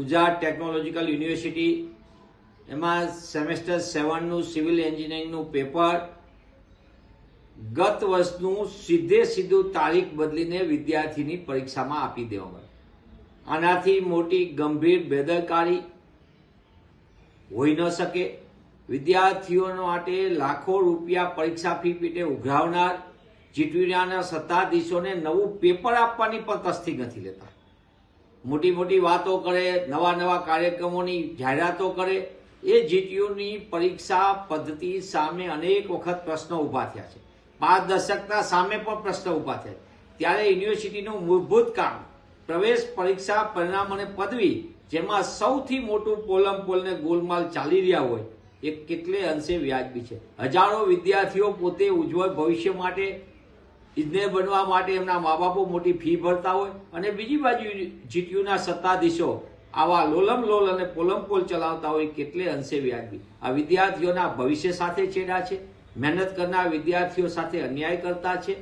Gujarat technological university, એમાં semester સેવનનું civil એન્જિનિયરિંગનું પેપર, ગત વર્ષનું સીધે સીધું તારીખ બદલીને વિદ્યાર્થીની પરીક્ષામાં આપી દેવામાં. આનાથી મોટી ગંભીર બેદરકારી હોઈ ન શકે વિદ્યાર્થીઓ માટે લાખો રૂપિયા પરીક્ષા ફી પીટે ઉઘરાવનાર જીટવીના સત્તાધીશોને નવું પેપર આપવાની પણ તસ્તી નથી લેતા મોટી મોટી વાતો કરે નવા નવા કાર્યક્રમોની જાહેરાતો કરે, એ જીટીયુની પરીક્ષા પદ્ધતિ સામે અનેક વખત પ્રશ્નો ઊભા થયા છે. પારદર્શકતા સામે પણ પ્રશ્ન ઊભા થયા ત્યારે યુનિવર્સિટીનું મૂળભૂત કામ, પ્રવેશ પરીક્ષા પરિણામ અને પદવી, જેમાં સૌથી મોટું પોલમ પોલને ગોલમાલ ચાલી રહ્યા હોય, એ કેટલે અંશે વ્યાજબી છે. હજારો વિદ્યાર્થીઓ પોતે ઉજ્જવળ ભવિષ્ય માટે ઇજનેર બનવા માટે એમના મા બાપો મોટી ફી ભરતા હોય અને બીજી બાજુ જીટીયુના સત્તાધીશો આવા લોલમ લોલ અને પોલમ પોલ ચલાવતા હોય કેટલે અંશે વ્યાજબી. આ વિદ્યાર્થીઓના ભવિષ્ય સાથે છેડા છે. મહેનત કરનાર વિદ્યાર્થીઓ સાથે અન્યાય કરતા છે.